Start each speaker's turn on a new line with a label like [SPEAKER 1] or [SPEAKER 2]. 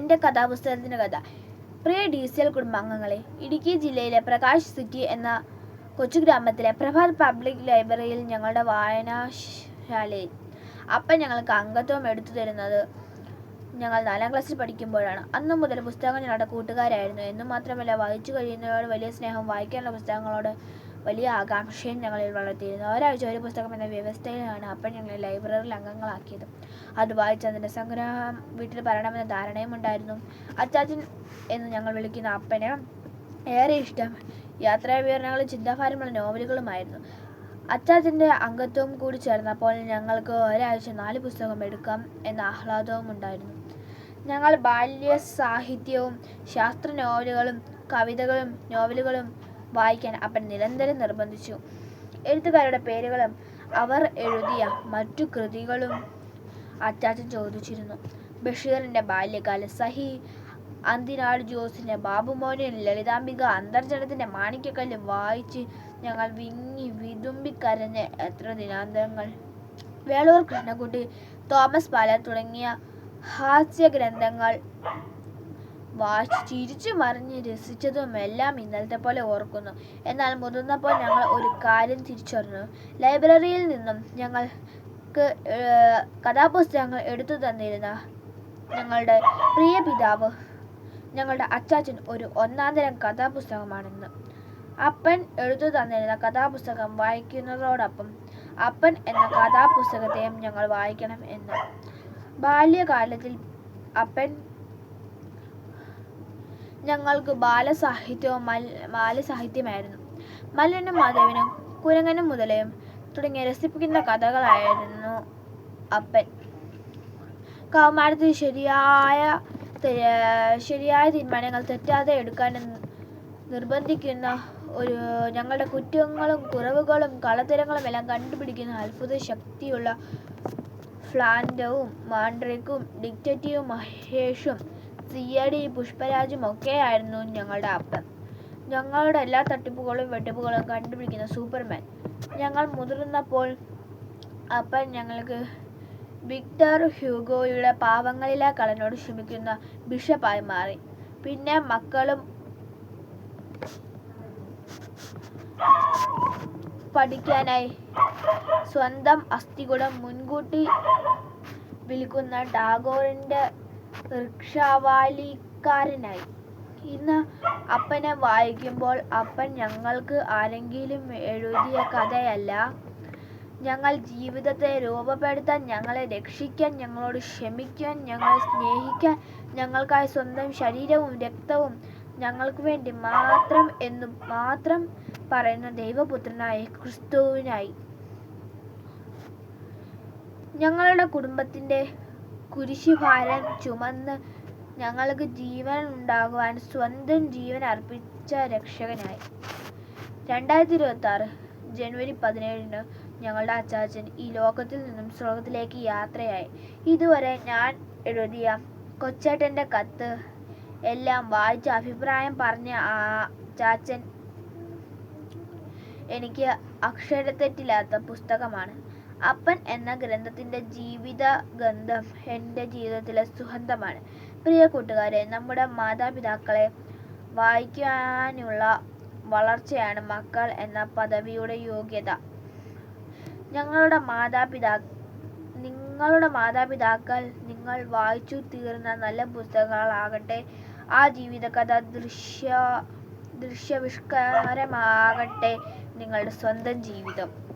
[SPEAKER 1] എന്റെ കഥാപുസ്തകത്തിന്റെ കഥ. പ്രിയ D C L കുടുംബാംഗങ്ങളെ ഇടുക്കി ജില്ലയിലെ പ്രകാശ് സിറ്റി എന്ന കൊച്ചു ഗ്രാമത്തിലെ പ്രഭാത് പബ്ലിക് ലൈബ്രറിയിൽ ഞങ്ങളുടെ വായനാശാലയിൽ അപ്പം ഞങ്ങൾക്ക് അംഗത്വം എടുത്തു തരുന്നത് ഞങ്ങൾ നാലാം ക്ലാസ്സിൽ പഠിക്കുമ്പോഴാണ്. അന്നു മുതൽ പുസ്തകങ്ങൾ ഞങ്ങളുടെ കൂട്ടുകാരായിരുന്നു. എന്നു മാത്രമല്ല വായിച്ചു കഴിയുന്നവരോട് വലിയ സ്നേഹം വായിക്കാനുള്ള പുസ്തകങ്ങളോട് വലിയ ആകാംക്ഷയും ഞങ്ങളിൽ വളർത്തിയിരുന്നു. ഒരാഴ്ച ഒരു പുസ്തകം എന്ന വ്യവസ്ഥയിലാണ് അപ്പം ഞങ്ങളെ ലൈബ്രറിയിൽ അംഗങ്ങളാക്കിയത്. അത് വായിച്ച് അതിന്റെ സംഗ്രഹം വീട്ടിൽ പറയണമെന്ന ധാരണയും ഉണ്ടായിരുന്നു. അച്ചാച്ചൻ എന്ന് ഞങ്ങൾ വിളിക്കുന്ന അപ്പന് ഏറെ ഇഷ്ടം യാത്രാ വിവരണങ്ങളും ചിന്താഭാരമുള്ള നോവലുകളുമായിരുന്നു. അച്ചാച്ചന്റെ അംഗത്വം കൂടി ചേർന്നപ്പോൾ ഞങ്ങൾക്ക് ഒരാഴ്ച നാല് പുസ്തകം എടുക്കാം എന്ന ആഹ്ലാദവും ഉണ്ടായിരുന്നു. ഞങ്ങൾ ബാല്യ സാഹിത്യവും ശാസ്ത്ര നോവലുകളും കവിതകളും നോവലുകളും വായിക്കാൻ അപ്പൻ നിരന്തരം നിർബന്ധിച്ചു. എഴുത്തുകാരുടെ പേരുകളും അവർ എഴുതിയ മറ്റു കൃതികളും അച്ചാച്ചൻ ചോദിച്ചിരുന്നു. ബഷീറിന്റെ ബാല്യകാല സഹി അന്തിനാട് ജോസിന്റെ ബാബുമോനും ലളിതാംബിക അന്തർജനത്തിന്റെ മാണിക്കക്കല്ല് വായിച്ച് ഞങ്ങൾ വിങ്ങി വിതുമ്പി കരഞ്ഞ് എത്ര ദിനാന്തരങ്ങൾ. വേളൂർ കൃഷ്ണകുട്ടി തോമസ് പാല തുടങ്ങിയ ഹാസ്യ ഗ്രന്ഥങ്ങൾ വായിച്ച് ചിരിച്ചു മറിഞ്ഞ് രസിച്ചതും എല്ലാം ഇന്നലത്തെ പോലെ ഓർക്കുന്നു. എന്നാൽ മുതിർന്നപ്പോൾ ഞങ്ങൾ ഒരു കാര്യം തിരിച്ചറിഞ്ഞു. ലൈബ്രറിയിൽ നിന്നും ഞങ്ങൾക്ക് കഥാപുസ്തകങ്ങൾ എടുത്തു തന്നിരുന്ന ഞങ്ങളുടെ പ്രിയ പിതാവ് ഞങ്ങളുടെ അച്ചാച്ചൻ ഒരു ഒന്നാന്തരം കഥാപുസ്തകമാണെന്ന്. അപ്പൻ എഴുതു തന്നിരുന്ന കഥാപുസ്തകം വായിക്കുന്നതോടൊപ്പം അപ്പൻ എന്ന കഥാപുസ്തകത്തെയും ഞങ്ങൾ വായിക്കണം എന്ന്. ബാല്യകാലത്തിൽ അപ്പൻ ഞങ്ങൾക്ക് ബാലസാഹിത്യവും ബാലസാഹിത്യമായിരുന്നു. മല്ലനും മാധവനും കുരങ്ങനും മുതലയും തുടങ്ങിയ രസിപ്പിക്കുന്ന കഥകളായിരുന്നു അപ്പൻ. കൗമാരത്തിൽ ശരിയായ ശരിയായ തീരുമാനങ്ങൾ തെറ്റാതെ എടുക്കാൻ നിർബന്ധിക്കുന്ന ഒരു ഞങ്ങളുടെ കുറ്റങ്ങളും കുറവുകളും കളത്തരങ്ങളും എല്ലാം കണ്ടുപിടിക്കുന്ന അത്ഭുത ശക്തിയുള്ള ഫ്ലാൻഡവും മാൻഡ്രേക്കും ഡിക്റ്റേറ്റീവ് മഹേഷും സി പുഷ്പരാജും ഒക്കെയായിരുന്നു ഞങ്ങളുടെ അപ്പൻ ഞങ്ങളുടെ എല്ലാ തട്ടിപ്പുകളും വെട്ടിപ്പുകളും കണ്ടുപിടിക്കുന്ന സൂപ്പർമാൻ. ഞങ്ങൾ മുതിർന്നപ്പോൾ അപ്പൻ ഞങ്ങൾക്ക് വിക്ടർ ഹ്യൂഗോയുടെ പാവങ്ങളിലെ കളനോട് ക്ഷമിക്കുന്ന ബിഷപ്പായി മാറി. പിന്നെ മക്കളും പഠിക്കാനായി സ്വന്തം അസ്ഥികുടം മുൻകൂട്ടി വിൽക്കുന്ന ടാഗോറിന്റെ റിക്ഷാവാലിക്കാരനായി. ഇന്ന് അപ്പനെ വായിക്കുമ്പോൾ അപ്പൻ ഞങ്ങൾക്ക് ആരെങ്കിലും എഴുതിയ കഥയല്ല. ഞങ്ങൾ ജീവിതത്തെ രൂപപ്പെടുത്താൻ ഞങ്ങളെ രക്ഷിക്കാൻ ഞങ്ങളോട് ക്ഷമിക്കാൻ ഞങ്ങളെ സ്നേഹിക്കാൻ ഞങ്ങൾക്കായി സ്വന്തം ശരീരവും രക്തവും ഞങ്ങൾക്ക് വേണ്ടി മാത്രം എന്നു മാത്രം പറയുന്ന ദൈവപുത്രനായ ക്രിസ്തുവിനായി. ഞങ്ങളുടെ കുടുംബത്തിന്റെ കുരിശുഭാരം ചുമന്ന് ഞങ്ങൾക്ക് ജീവൻ ഉണ്ടാകുവാൻ സ്വന്തം ജീവൻ അർപ്പിച്ച രക്ഷകനായി. രണ്ടായിരത്തി ഇരുപത്തി ആറ് ജനുവരി പതിനേഴിന് ഞങ്ങളുടെ അച്ചാച്ചൻ ഈ ലോകത്തിൽ നിന്നും സ്വർഗത്തിലേക്ക് യാത്രയായി. ഇതുവരെ ഞാൻ എഴുതിയ കൊച്ചേട്ടന്റെ കത്ത് എല്ലാം വായിച്ച് അഭിപ്രായം പറഞ്ഞ ആ ചാച്ചൻ എനിക്ക് അക്ഷരത്തെറ്റില്ലാത്ത പുസ്തകമാണ്. അപ്പൻ എന്ന ഗ്രന്ഥത്തിന്റെ ജീവിത ഗന്ധം എന്റെ ജീവിതത്തിലെ സുഗന്ധമാണ്. പ്രിയ കൂട്ടുകാരെ നമ്മുടെ മാതാപിതാക്കളെ വായിക്കാനുള്ള വളർച്ചയാണ് മക്കൾ എന്ന പദവിയുടെ യോഗ്യത. ഞങ്ങളുടെ മാതാപിതാ നിങ്ങളുടെ മാതാപിതാക്കൾ നിങ്ങൾ വായിച്ചു തീർന്ന നല്ല പുസ്തകങ്ങളാകട്ടെ ആ ജീവിതകഥ ദൃശ്യ ദൃശ്യവിഷ്കാരമാകട്ടെ നിങ്ങളുടെ സ്വന്തം ജീവിതം.